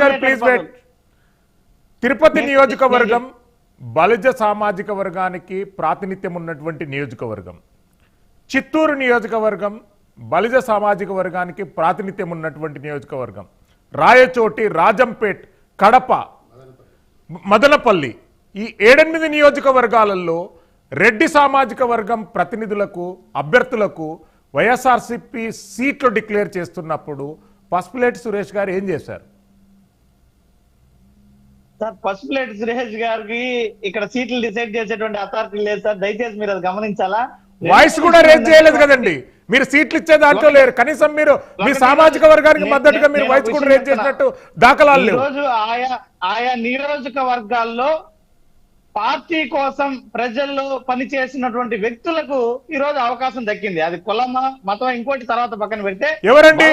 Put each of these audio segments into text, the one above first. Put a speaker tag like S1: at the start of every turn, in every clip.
S1: గారు
S2: nominated
S1: please. Wait. Tirupati నియోజకవర్గం బలిజ సామాజిక వర్గానికి ప్రాతినిధ్యం ఉన్నటువంటి నియోజకవర్గం. చిత్తూరు నియోజకవర్గం బలిజ సామాజిక వర్గానికి ప్రాతినిధ్యం ఉన్నటువంటి నియోజకవర్గం. రాయచోటి రాజంపేట్ కడప మదనపల్లి ఈ ఏడెనిమిది నియోజకవర్గాలలో రెడ్డి సామాజిక వర్గం ప్రతినిధులకు అభ్యర్థులకు వైఎస్ఆర్సిపి సీట్లు డిక్లేర్ చేస్తున్నప్పుడు పసుపులేటి సురేష్ గారు ఏం చేశారు?
S2: సార్ ఫస్ట్ ప్లేట్ సురేష్ గారికి ఇక్కడ సీట్లు డిసైడ్ చేసేటువంటి అథారిటీ లేదు సార్. దయచేసి మీరు అది గమనించాలా?
S1: వాయిస్ కూడా రేజ్ చేయలేదు కదండి. మీరు సీట్లు ఇచ్చే దాంట్లో లేరు. కనీసం మీరు మీ సామాజిక వర్గానికి మద్దతుగా మీరు వాయిస్ కూడా రేజ్ చేసినట్టు దాఖలాలు లేవు.
S2: రోజు ఆయా ఆయా నియోజకవర్గాల్లో పార్టీ కోసం ప్రజల్లో పనిచేసినటువంటి వ్యక్తులకు ఈ రోజు అవకాశం దక్కింది. అది కులమా మతం ఇంకోటి తర్వాత పక్కన పెడితే
S1: ఎవరండి?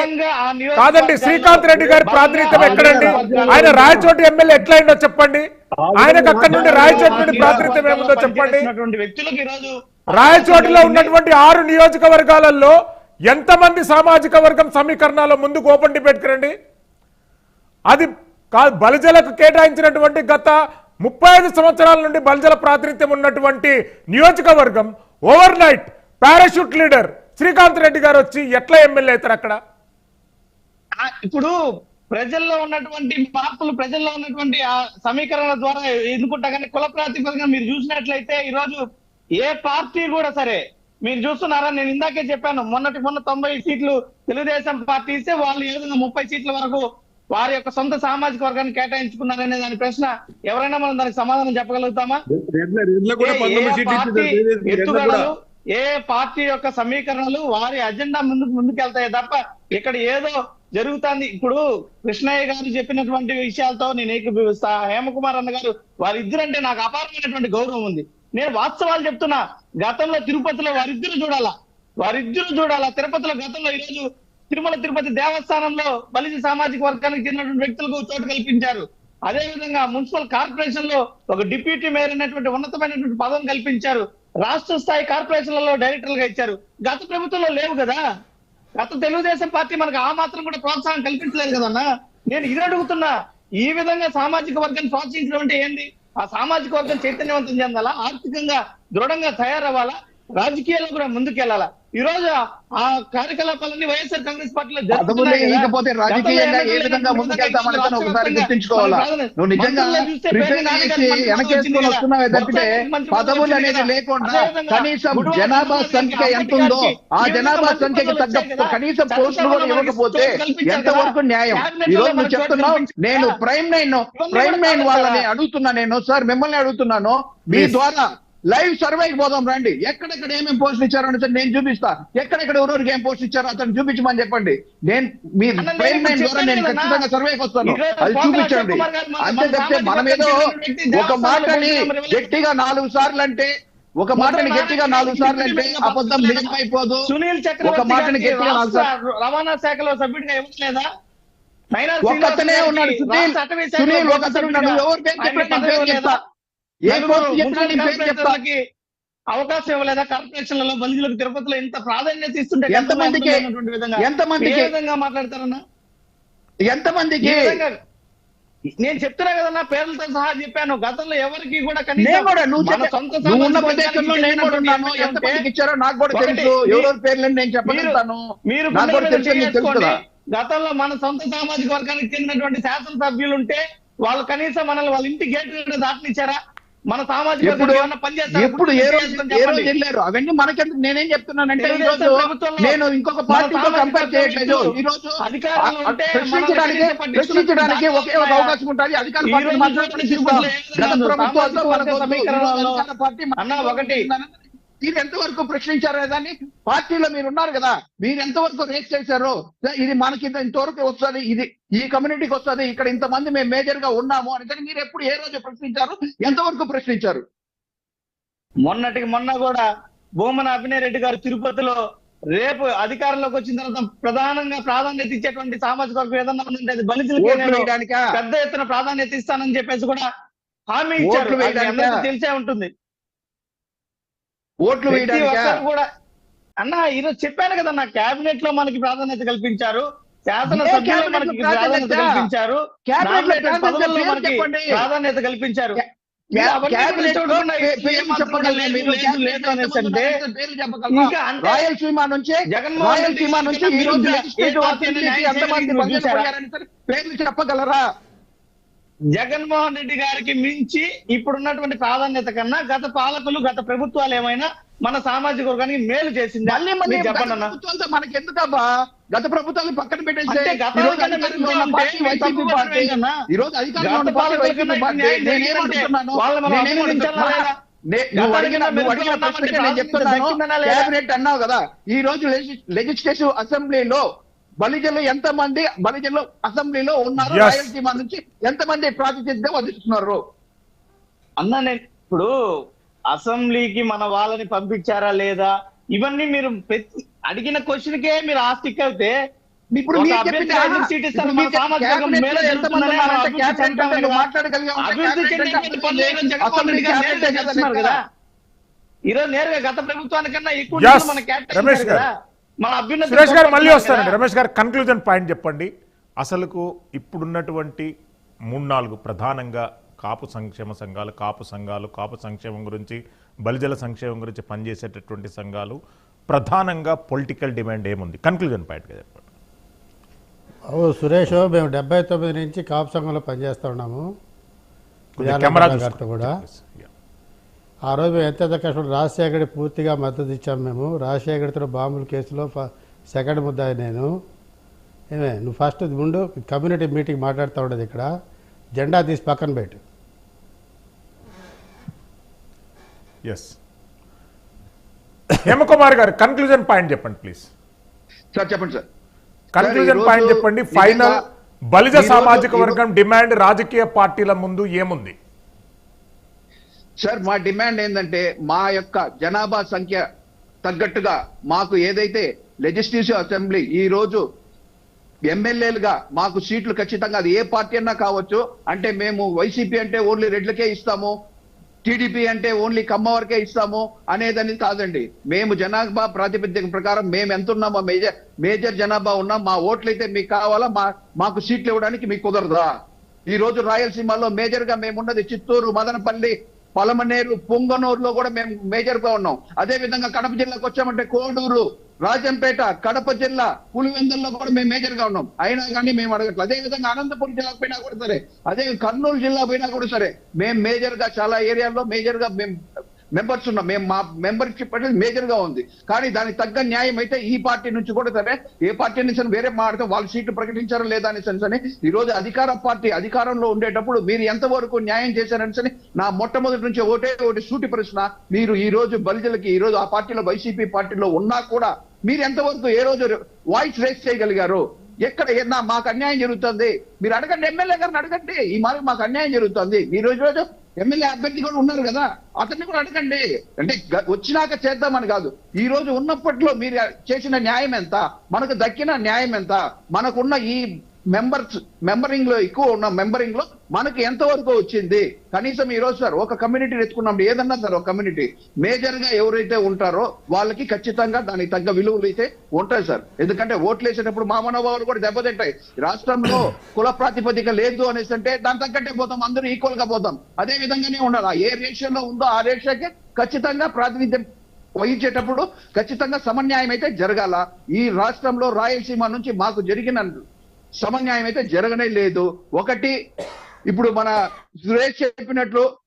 S1: కాదండి శ్రీకాంత్ రెడ్డి గారి ప్రాతినిధ్యం ఎక్కడండి? ఆయన రాయచోటి ఎమ్మెల్యే ఎట్లయిందో చెప్పండి. ఆయనకు అక్కడి నుండి రాయచోటి నుండి ప్రాతినిధ్యం ఏముందో చెప్పండి.
S2: వ్యక్తులకు ఈ రోజు
S1: రాయచోటిలో ఉన్నటువంటి ఆరు నియోజకవర్గాలలో ఎంతమంది సామాజిక వర్గం సమీకరణాలు ముందుకు ఓపెన్ డిబేట్ రండి. అది కాదు బలిజలకు కేటాయించినటువంటి గత ముప్పై ఐదు సంవత్సరాల నుండి బలిజల ప్రాతినిధ్యం ఉన్నటువంటి నియోజకవర్గం overnight parachute leader Srikanth Reddy garu వచ్చి ఎట్లా ఎమ్మెల్యే అవుతారు అక్కడ?
S2: ఇప్పుడు ప్రజల్లో ఉన్నటువంటి మార్పులు ప్రజల్లో ఉన్నటువంటి ఆ సమీకరణ ద్వారా ఎన్నుకుంటా కానీ కుల ప్రాతిపదికన మీరు చూసినట్లయితే ఈ రోజు ఏ పార్టీ కూడా సరే మీరు చూస్తున్నారా? నేను ఇందాకే చెప్పాను మొన్నటి మొన్న తొంభై సీట్లు తెలుగుదేశం పార్టీ ఇస్తే వాళ్ళు ఏ విధంగా ముప్పై సీట్ల వరకు వారి యొక్క సొంత సామాజిక వర్గాన్ని కేటాయించుకున్నారనే దాని ప్రశ్న ఎవరైనా మనం దానికి సమాధానం చెప్పగలుగుతామా? ఎత్తుగడలు ఏ పార్టీ యొక్క సమీకరణలు వారి అజెండా ముందుకు ముందుకెళ్తాయి తప్ప ఇక్కడ ఏదో జరుగుతుంది. ఇప్పుడు కృష్ణయ్య గారు చెప్పినటువంటి విషయాలతో నేను ఏకీభవిస్తా. హేమకుమార్ అన్న గారు వారిద్దరంటే నాకు అపారమైనటువంటి గౌరవం ఉంది. నేను వాస్తవాలు చెప్తున్నా. గతంలో తిరుపతిలో వారిద్దరు చూడాలా? వారిద్దరు చూడాలా? తిరుపతిలో గతంలో ఈరోజు తిరుమల తిరుపతి దేవస్థానంలో బలిజ సామాజిక వర్గానికి చెందినటువంటి వ్యక్తులకు చోటు కల్పించారు. అదే విధంగా మున్సిపల్ కార్పొరేషన్లో ఒక డిప్యూటీ మేయర్ అనేటువంటి ఉన్నతమైనటువంటి పదం కల్పించారు. రాష్ట్ర స్థాయి కార్పొరేషన్లలో డైరెక్టర్లుగా ఇచ్చారు. గత ప్రభుత్వంలో లేవు కదా? గత తెలుగుదేశం పార్టీ మనకు ఆ మాత్రం కూడా ప్రోత్సాహం కల్పించలేదు కదన్నా? నేను ఇది అడుగుతున్నా. ఈ విధంగా సామాజిక వర్గాన్ని ప్రోత్సహించడం అంటే ఏంది? ఆ సామాజిక వర్గం చైతన్యవంతం చెందాలా? ఆర్థికంగా దృఢంగా తయారవ్వాలా? రాజకీయాల్లో కూడా ముందుకెళ్ళాలా? ఈ రోజు ఆ కార్యకలాపాలన్నీ వైఎస్ఆర్ కాంగ్రెస్ పార్టీలో జరుగుతున్నాయి
S3: రాజకీయంగా ఏ విధంగా ముందుకెళ్తామని ఒకసారి గుర్తించుకోవాలా నువ్వు నిజంగా వెనకేసుకొని వస్తున్నావే. తప్పితే పదవులు అనేది. లేకుండా కనీసం జనాభా సంఖ్య ఎంత ఉందో ఆ జనాభా సంఖ్యకి తగ్గ. కనీసం పోస్టులు కూడా ఇవ్వకపోతే
S2: చోటు కల్పించారు
S3: ఎంత వరకు
S2: కదా.
S3: న్యాయం ఈ రోజు నువ్వు చెప్తున్నావు నేను. ప్రైమ్ నైన్ ప్రైమ్ నైన్ వాళ్ళని. అడుగుతున్నా నేను సార్ మిమ్మల్ని అడుగుతున్నాను మీ. ద్వారా లైవ్ సర్వేకి పోదాం రండి. ఎక్కడెక్కడ ఏమేమి పోస్ట్ ఇచ్చారో అని నేను చూపిస్తా. ఎక్కడెక్కడ ఎవరెవరికి ఏం పోస్ట్ ఇచ్చారో అతను చూపించమని చెప్పండి. నేను మీ ద్వారా నేను ఖచ్చితంగా. సర్వేకి వస్తాను. అది చూపించండి. అంతే తప్పితే మనం ఏదో ఒక మాటని గట్టిగా నాలుగు సార్లు అంటే ఒక మాటని గట్టిగా నాలుగు సార్లు అంటే అబద్ధం నిజమైపోదు.
S2: సునీల్
S3: ఒక మాటని గట్టిగా నాలుగు సార్లు
S2: రవాణా శాఖలో సభ్యుడిగా ఇవ్వట్లేదా
S3: ఒక్కతనే
S2: శ్రీనివాస్
S3: ఉన్నాడు. సునీల్ సునీల్ ఒకతను
S2: సభ్యుడిగా
S3: ఉన్నాడు. ఎవరి పేరు చెప్పినా పేరు చెప్తా? ఏ పోస్ట్ చెప్పినా నేను పేరు చెప్తా
S2: అవకాశం ఇవ్వలేదా? కార్పొరేషన్లలో బలిజులకు తిరుపతిలో ఇంత ప్రాధాన్యత ఇస్తుంటే
S3: ఎంతమందికి? ఎంతమందికి?
S2: ఏ విధంగా మాట్లాడతారన్నా?
S3: ఎంతమందికి
S2: నేను చెప్తున్నా కదన్నా పేర్లతో సహా చెప్పాను. గతంలో ఎవరికి కూడా
S3: ఎంత ఇచ్చారో నాకు కూడా
S2: ఒకటి,
S3: తెలుసు.
S2: మీ-
S3: ఎవరెవరి పేర్లు నేను చెప్పగలుగుతాను
S2: మీరు.
S3: కదా.
S2: గతంలో మన సొంత సామాజిక వర్గానికి చెందినటువంటి శాసనసభ్యులు ఉంటే వాళ్ళు కనీసం మనల్ని వాళ్ళ ఇంటి గేట్ దాటినిచ్చారా? మన సామాజిక
S3: ఎప్పుడు? ఏ రోజు. వెళ్ళారు? అవన్నీ మనకెందుకు? నేనేం చెప్తున్నానంటే ఈ రోజు నేను ఇంకొక పార్టీతో కంపేర్ చేయట్లేదు. ఈ రోజు ప్రశ్నించడానికి ప్రశ్నించడానికి ఒకే ఒక అవకాశం ఉంటుంది అధికార పార్టీ మాత్రమే గత ప్రభుత్వాలతో పార్టీ
S2: అన్న ఒకటి.
S3: మీరు ఎంతవరకు ప్రశ్నించారు దాన్ని? పార్టీలో మీరు ఉన్నారు కదా మీరు ఎంతవరకు రేస్ చేశారు ఇది మనకి ఇంత- ఇంతవరకు వస్తుంది ఇది ఈ కమ్యూనిటీకి వస్తుంది ఇక్కడ ఇంతమంది మేము మేజర్గా ఉన్నాము అని మీరు ఎప్పుడు ఏ రోజు ప్రశ్నించారు? ఎంతవరకు ప్రశ్నించారు?
S2: మొన్నటికి మొన్న కూడా భూమన అభినయ్ రెడ్డి గారు తిరుపతిలో రేపు అధికారంలోకి వచ్చిన తర్వాత ప్రధానంగా ప్రాధాన్యత ఇచ్చేటువంటి సామాజిక వర్గం ఏదన్నా ఉందంటే అది బలితులకే పెద్ద ఎత్తున ప్రాధాన్యత ఇస్తానని చెప్పేసి కూడా హామీ ఇచ్చారు. తెలిసే ఉంటుంది.
S3: ఓట్లు వేయడానికా
S2: కూడా. అన్న ఈరోజు చెప్పాను కదా నా కేబినెట్లో మనకి ప్రాధాన్యత? కల్పించారు. శాసనసభ్యులు
S3: క్యాబినెట్
S2: మనకి
S3: ప్రాధాన్యత?
S2: కల్పించారు.
S3: ప్రాధాన్యత
S2: కల్పించారు
S3: నుంచి
S2: జగన్మోహన్
S3: నుంచి ఎంతమంది సరే పేర్లు చెప్పగలరా?
S2: జగన్మోహన్ రెడ్డి గారికి మించి ఇప్పుడున్నటువంటి ప్రాధాన్యత కన్నా గత పాలకులు గత ప్రభుత్వాలు ఏమైనా మన సామాజిక వర్గానికి మేలు చేసింది? చెప్పండి
S3: మనకి ఎందుకబ్బా గత ప్రభుత్వాలు పక్కన పెట్టేసి నువ్వు అడిగిన నేను చెప్తున్నాను అన్నావు కదా. ఈ రోజు లెజిస్లేటివ్ అసెంబ్లీలో బలిజలు ఎంత మంది బలిజలు అసెంబ్లీలో ఉన్నారు. రాయలసీమ నుంచి ఎంత మంది ప్రాతినిధ్యం వహిస్తున్నారు?
S2: అన్న నేను ఇప్పుడు అసెంబ్లీకి మన వాళ్ళని పంపించారా లేదా? ఇవన్నీ మీరు అడిగిన క్వశ్చన్ కే మీరు ఆ స్టిక్ అయితే
S3: ఇప్పుడు
S2: ఈరోజు నేరుగా గత ప్రభుత్వానికన్నా ఎక్కువ మన
S1: గారు.
S2: కదా. మన అభ్యున్నతి
S1: సురేష్ గారు మళ్ళీ వస్తారండి. రమేష్ గారు కన్క్లూజన్ పాయింట్ చెప్పండి అసలుకు ఇప్పుడున్నటువంటి మూడు నాలుగు ప్రధానంగా కాపు సంక్షేమ సంఘాలు కాపు సంఘాలు కాపు సంక్షేమం గురించి బలిజల సంక్షేమం గురించి పనిచేసేటటువంటి సంఘాలు ప్రధానంగా పొలిటికల్ డిమాండ్ ఏముంది కన్క్లూజన్ పాయింట్గా చెప్పండి
S4: ఓ సురేష్ మేము డెబ్బై తొమ్మిది నుంచి కాపు సంఘంలో పనిచేస్తూ ఉన్నాము. కూడా. ఆ రోజు మేము ఎంత కష్టపడి రాజశేఖర్ పూర్తిగా మద్దతు ఇచ్చాము మేము. రాజశేఖర్తో బాంబుల కేసులో ఫ- సెకండ్ ముద్దాయి నేను. ఏమే నువ్వు ఫస్ట్ ముందు కమ్యూనిటీ మీటింగ్ మాట్లాడుతూ ఉండదు ఇక్కడ. జెండా తీసి పక్కన పెట్టు.
S1: S Hemakumar garu conclusion point చెప్పండి ప్లీజ్
S3: సార్ చెప్పండి సార్.
S1: కన్క్లూజన్ పాయింట్ చెప్పండి. ఫైనల్ బలిజ సామాజిక వర్గం డిమాండ్ రాజకీయ పార్టీల ముందు ఏముంది?
S3: సార్ మా డిమాండ్ ఏంటంటే మా యొక్క జనాభా సంఖ్య తగ్గట్టుగా మాకు ఏదైతే లెజిస్లేటివ్ అసెంబ్లీ ఈ రోజు ఎమ్మెల్యేలుగా మాకు సీట్లు ఖచ్చితంగా అది ఏ పార్టీ అన్నా కావచ్చు అంటే మేము వైసీపీ అంటే ఓన్లీ రెడ్లకే ఇస్తాము టీడీపీ అంటే ఓన్లీ కమ్మ వరకే ఇస్తాము అనేది కాదండి. మేము జనాభా ప్రాతిపదిక ప్రకారం మేము ఎంత ఉన్నామో మేజర్ మేజర్ జనాభా ఉన్నాం మా ఓట్లు అయితే మీకు కావాలా మా మాకు సీట్లు ఇవ్వడానికి మీకు కుదరదా? ఈ రోజు రాయలసీమలో మేజర్గా మేము ఉన్నది చిత్తూరు మదనపల్లి పలమనేరు పొంగనూరులో కూడా మేము మేజర్గా ఉన్నాం. అదే విధంగా కడప జిల్లాకు వచ్చామంటే కోడూరు రాజంపేట కడప జిల్లా పులివెందుల్లో కూడా మేము మేజర్గా ఉన్నాం. అయినా కానీ మేము అడగట్లేదు అదే విధంగా అనంతపురం జిల్లాకు పోయినా కూడా సరే అదే కర్నూలు జిల్లా పోయినా కూడా సరే మేము మేజర్గా చాలా ఏరియాల్లో మేజర్గా మేము మెంబర్స్ ఉన్నాం మేము మా మెంబర్షిప్ అనేది మేజర్గా ఉంది. కానీ దానికి తగ్గ న్యాయం అయితే ఈ పార్టీ నుంచి కూడా సరే. ఏ పార్టీ నుంచి వేరే మాట్లాడితే వాళ్ళు సీట్లు ప్రకటించారో లేదా అని ఈ రోజు అధికార పార్టీ అధికారంలో ఉండేటప్పుడు మీరు ఎంతవరకు న్యాయం చేశారని నా మొట్టమొదటి నుంచి ఒకటే ఒకటి సూటి ప్రశ్న. మీరు ఈ రోజు బలిజలకి ఈ రోజు ఆ పార్టీలో వైసీపీ పార్టీలో ఉన్నా కూడా మీరు ఎంతవరకు ఏ రోజు వాయిస్ రేస్ చేయగలిగారు? ఎక్కడ ఏదన్నా మాకు అన్యాయం జరుగుతుంది? మీరు అడగండి ఎమ్మెల్యే గారిని అడగండి. ఈ మార్గం మాకు అన్యాయం జరుగుతుంది. మీరు రోజు రోజు ఎమ్మెల్యే అభ్యర్థి కూడా ఉన్నారు కదా అతన్ని కూడా అడగండి. అంటే గ- వచ్చినాక చేద్దామని కాదు. ఈ రోజు ఉన్నప్పట్లో మీరు చేసిన న్యాయం ఎంత? మనకు దక్కిన న్యాయం ఎంత? మనకున్న ఈ మెంబర్స్ మెంబరింగ్లో ఎక్కువ ఉన్న. మెంబరింగ్లో మనకి ఎంతవరకు వచ్చింది? కనీసం ఈ రోజు సార్ ఒక కమ్యూనిటీ ఎత్తుకున్నాం ఏదన్నా సార్ ఒక కమ్యూనిటీ మేజర్గా ఎవరైతే ఉంటారో వాళ్ళకి ఖచ్చితంగా దానికి తగ్గ విలువలు అయితే ఉంటాయి సార్. ఎందుకంటే ఓట్లు వేసేటప్పుడు మా మనోభావాలు కూడా దెబ్బతింటాయి. రాష్ట్రంలో కుల ప్రాతిపదిక లేదు అనేసి అంటే దాని తగ్గట్టే పోతాం. అందరూ ఈక్వల్గా పోతాం. అదే విధంగానే ఉండాలి. ఏ రేషియోలో ఉందో ఆ రేషియోకి ఖచ్చితంగా ప్రాతినిధ్యం వహించేటప్పుడు ఖచ్చితంగా సమన్యాయం అయితే జరగాల. ఈ రాష్ట్రంలో రాయలసీమ నుంచి మాకు జరిగిన సమన్యాయం అయితే జరగనే లేదు. ఒకటి ఇప్పుడు మన సురేష్ చెప్పినట్లు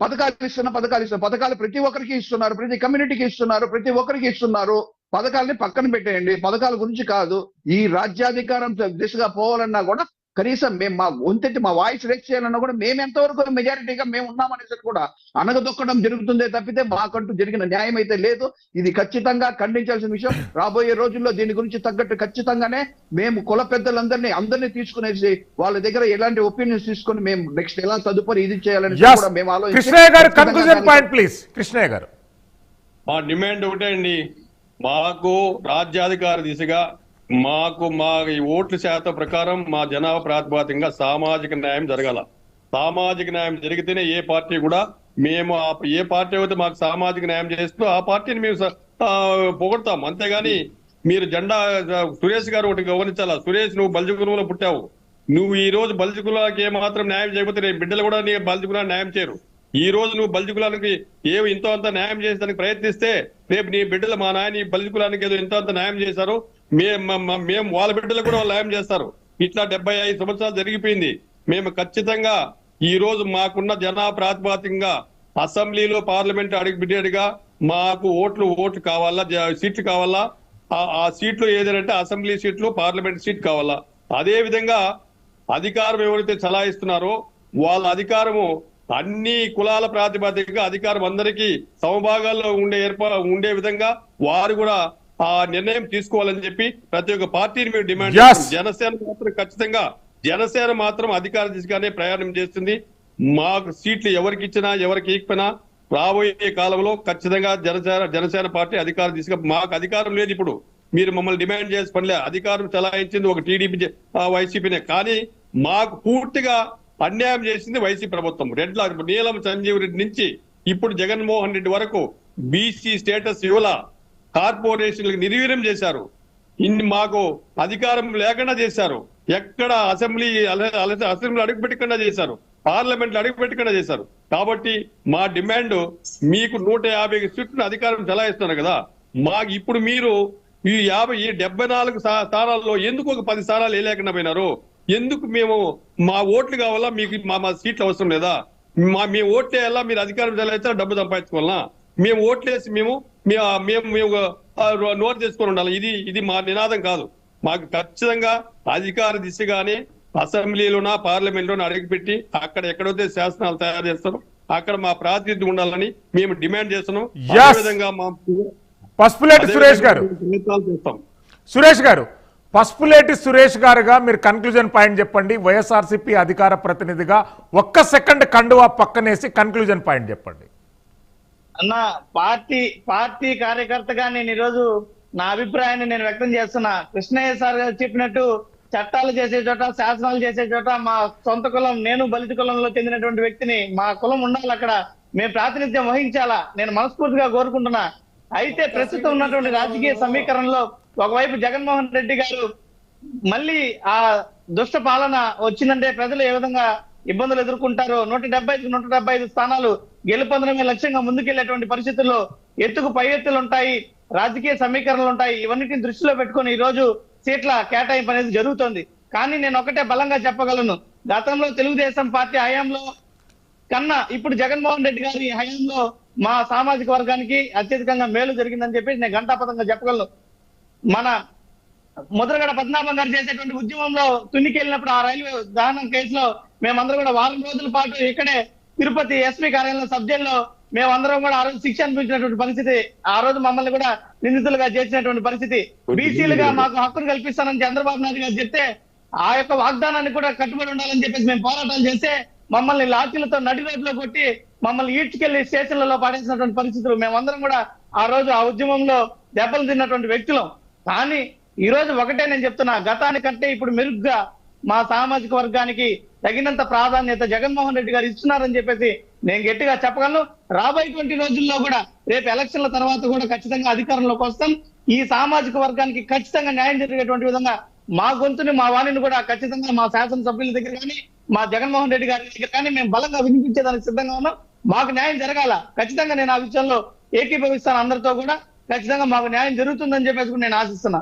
S3: పథకాలు ఇస్తున్న పథకాలు ఇస్తున్న పథకాలు ప్రతి ఒక్కరికి ఇస్తున్నారు. ప్రతి కమ్యూనిటీకి ఇస్తున్నారు. ప్రతి ఒక్కరికి ఇస్తున్నారు. పథకాలని పక్కన పెట్టేయండి. పథకాల గురించి కాదు. ఈ రాజ్యాధికారం దిశగా పోవాలన్నా కూడా కనీసం మేము మా వంతెత్తి మా వాయిస్ రేస్ చేయాలన్నా కూడా మేము ఎంతవరకు మెజారిటీగా మేము ఉన్నామనేసి కూడా అనగదొక్కడం జరుగుతుందే తప్పితే మాకంటూ జరిగిన న్యాయం అయితే లేదు. ఇది ఖచ్చితంగా ఖండించాల్సిన విషయం. రాబోయే రోజుల్లో దీని గురించి తగ్గట్టు ఖచ్చితంగానే మేము కుల పెద్దలందరినీ అందరినీ తీసుకునేసి వాళ్ళ దగ్గర ఎలాంటి ఒపీనియన్స్ తీసుకొని మేము నెక్స్ట్ ఎలా తదుపరి ఇది చేయాలని. కూడా మేము ఆలోచించి
S1: కృష్ణయ్య గారు
S3: ఖచ్చితంగా
S1: కన్క్లూజన్
S3: దానికి-
S1: పాయింట్ ప్లీజ్ కృష్ణయ్య గారు.
S5: మా డిమాండ్ ఒకటే అండి. మాకు రాజ్యాధికార దిశగా మాకు మా ఈ ఓట్ల శాతం ప్రకారం మా జనాభా ప్రాతిపాదికంగా సామాజిక న్యాయం జరగాల. సామాజిక న్యాయం జరిగితేనే ఏ పార్టీ కూడా మేము ఏ పార్టీ అయితే మాకు సామాజిక న్యాయం చేస్తుందో ఆ పార్టీని మేము పొగడతాం. అంతేగాని మీరు జెండా సురేష్ గారు ఒకటి గమనించాలా? సురేష్ నువ్వు బల్జకులంలో పుట్టావు. నువ్వు ఈ రోజు బల్జకులాకి ఏ మాత్రం న్యాయం చేయకపోతే రేపు బిడ్డలు కూడా నీ బల్జకులా న్యాయం చేయరు. ఈ రోజు నువ్వు బల్జకులానికి ఏమి ఇంత అంత న్యాయం చేసేదానికి ప్రయత్నిస్తే రేపు నీ బిడ్డలు మా నాయని ఈ ఏదో ఇంత అంత న్యాయం చేశారు మేము మేము వాళ్ళ బిడ్డలు కూడా వాళ్ళు న్యాయం చేస్తారు. ఇట్లా డెబ్బై ఐదు సంవత్సరాలు జరిగిపోయింది. మేము ఖచ్చితంగా ఈ రోజు మాకున్న జనా ప్రాతిపాదికంగా అసెంబ్లీలో పార్లమెంట్ అడిగిబిడ్డేడుగా మాకు ఓట్లు ఓట్లు కావాలా సీట్లు కావాలా? ఆ- ఆ సీట్లు ఏదంటే అసెంబ్లీ సీట్లు పార్లమెంట్ సీట్ కావాలా? అదే విధంగా అధికారం ఎవరైతే చలాయిస్తున్నారో వాళ్ళ అధికారము అన్ని కులాల ప్రాతిపదికగా అధికారం అందరికీ సమభాగాల్లో ఉండే ఏర్పా ఉండే విధంగా వారు కూడా ఆ నిర్ణయం తీసుకోవాలని చెప్పి ప్రతి ఒక్క పార్టీని మేము డిమాండ్. జనసేన మాత్రం ఖచ్చితంగా జనసేన మాత్రం అధికార దిశగానే ప్రయాణం చేస్తుంది. మాకు సీట్లు ఎవరికి ఇచ్చినా ఎవరికి ఇకపోయినా రాబోయే కాలంలో ఖచ్చితంగా జనసేన జనసేన పార్టీ అధికార దిశగా మాకు అధికారం లేదు ఇప్పుడు. మీరు మమ్మల్ని డిమాండ్ చేసి పనిలే. అధికారం చలాయించింది ఒక టీడీపీ వైసీపీనే. కానీ మాకు పూర్తిగా అన్యాయం చేసింది వైసీపీ ప్రభుత్వం. రెడ్ల నీలం సంజీవ్ రెడ్డి నుంచి ఇప్పుడు జగన్మోహన్ రెడ్డి వరకు బీసీ స్టేటస్ యువల కార్పొరేషన్లకు నిర్వీర్యం చేశారు. ఇన్ని మాకు అధికారం లేకుండా చేశారు. ఎక్కడ అసెంబ్లీ అసెంబ్లీ అడుగు పెట్టకుండా చేశారు. పార్లమెంట్ అడుగు పెట్టకుండా చేశారు. కాబట్టి మా డిమాండ్ మీకు నూట యాభై సీట్లు అధికారం చలాయిస్తున్నారు కదా. మాకు ఇప్పుడు మీరు ఈ యాభై ఈ డెబ్బై నాలుగు స్థానాల్లో ఎందుకు ఒక పది స్థానాలు వేయలేకుండా పోయినారు? ఎందుకు మేము మా ఓట్లు కావాలా? మీకు మా మా సీట్లు అవసరం లేదా? మా మీ ఓట్లు వేయాలా మీరు అధికారం చలాయిస్తే డబ్బు సంపాదించుకోవాలా? మేము ఓట్లేసి మేము మేము మేము నోరు చేసుకొని ఉండాలి. ఇది ఇది మా నినాదం కాదు. మాకు ఖచ్చితంగా అధికార దిశగానే అసెంబ్లీలోనా పార్లమెంట్లోనా అడుగుపెట్టి అక్కడ ఎక్కడైతే శాసనాలు తయారు చేస్తారో అక్కడ మా ప్రాతినిధ్యం ఉండాలని మేము డిమాండ్ చేస్తున్నాం. అదేవిధంగా మా
S1: పసుపులేటి సురేష్ గారు. సురేష్ గారు పసుపులేటి సురేష్ గారుగా మీరు కన్క్లూజన్ పాయింట్ చెప్పండి. వైఎస్ఆర్సీపీ అధికార ప్రతినిధిగా ఒక్క సెకండ్ కండువా పక్కనేసి కన్క్లూజన్ పాయింట్ చెప్పండి.
S2: అన్న పార్టీ పార్టీ కార్యకర్తగా నేను ఈరోజు నా అభిప్రాయాన్ని నేను వ్యక్తం చేస్తున్నా. కృష్ణయ్య సార్ గారు చెప్పినట్టు చట్టాలు చేసే చోట శాసనాలు చేసే చోట మా సొంత కులం నేను బలిత కులంలో చెందినటువంటి వ్యక్తిని మా కులం ఉండాలి అక్కడ. మేము ప్రాతినిధ్యం వహించాలా? నేను మనస్ఫూర్తిగా కోరుకుంటున్నా. అయితే ప్రస్తుతం ఉన్నటువంటి రాజకీయ సమీకరణలో ఒకవైపు జగన్మోహన్ రెడ్డి గారు మళ్ళీ ఆ దుష్ట పాలన వచ్చిందంటే ప్రజలు ఏ విధంగా ఇబ్బందులు ఎదుర్కొంటారో నూట డెబ్బై ఐదు నూట డెబ్బై ఐదు స్థానాలు గెలుపొందడమే లక్ష్యంగా ముందుకెళ్ళేటువంటి పరిస్థితుల్లో ఎత్తుకు పై ఎత్తులు ఉంటాయి రాజకీయ సమీకరణలు ఉంటాయి ఇవన్నిటిని దృష్టిలో పెట్టుకొని ఈ రోజు సీట్ల కేటాయింపు అనేది జరుగుతోంది. కానీ నేను ఒకటే బలంగా చెప్పగలను. గతంలో తెలుగుదేశం పార్టీ హయాంలో కన్నా ఇప్పుడు జగన్మోహన్ రెడ్డి గారి హయాంలో మా సామాజిక వర్గానికి అత్యధికంగా మేలు జరిగిందని చెప్పి నేను ఘంటాపథంగా చెప్పగలను. మన ముద్రగడ పద్మనాభం గారు చేసేటువంటి ఉద్యమంలో తునికెళ్ళినప్పుడు ఆ రైల్వే దహనం కేసులో మేమందరం కూడా వారం రోజుల పాటు ఇక్కడే తిరుపతి ఎస్పీ కార్యాలయం సబ్ జైల్లో మేమందరం కూడా ఆ రోజు శిక్ష అనిపించినటువంటి పరిస్థితి ఆ రోజు మమ్మల్ని కూడా నిందితులుగా చేసినటువంటి పరిస్థితి. బీసీలుగా మాకు హక్కును కల్పిస్తానని చంద్రబాబు నాయుడు గారు చెప్తే ఆ యొక్క వాగ్దానాన్ని కూడా కట్టుబడి ఉండాలని చెప్పేసి మేము పోరాటాలు చేస్తే మమ్మల్ని లాఠీలతో నడి రోడ్లో కొట్టి మమ్మల్ని ఈడ్చుకెళ్ళి స్టేషన్లలో పడేసినటువంటి పరిస్థితులు మేమందరం కూడా ఆ రోజు ఆ ఉద్యమంలో దెబ్బలు తిన్నటువంటి వ్యక్తులం. కానీ ఈ రోజు ఒకటే నేను చెప్తున్నా గతానికంటే ఇప్పుడు మెరుగ్గా మా సామాజిక వర్గానికి తగినంత ప్రాధాన్యత జగన్మోహన్ రెడ్డి గారు ఇస్తున్నారని చెప్పేసి నేను గట్టిగా చెప్పగలను. రాబోయేటువంటి రోజుల్లో కూడా రేపు ఎలక్షన్ల తర్వాత కూడా ఖచ్చితంగా అధికారంలోకి వస్తాం. ఈ సామాజిక వర్గానికి ఖచ్చితంగా న్యాయం జరిగేటువంటి విధంగా మా గొంతుని మా వాణిని కూడా ఖచ్చితంగా మా శాసనసభ్యుల దగ్గర కానీ మా జగన్మోహన్ రెడ్డి గారి దగ్గర కానీ మేము బలంగా వినిపించేదానికి సిద్ధంగా ఉన్నాం. మాకు న్యాయం జరగాల. ఖచ్చితంగా నేను ఆ విషయంలో ఏకీభవిస్తాను అందరితో కూడా. ఖచ్చితంగా మాకు న్యాయం జరుగుతుందని చెప్పేసి నేను ఆశిస్తున్నా.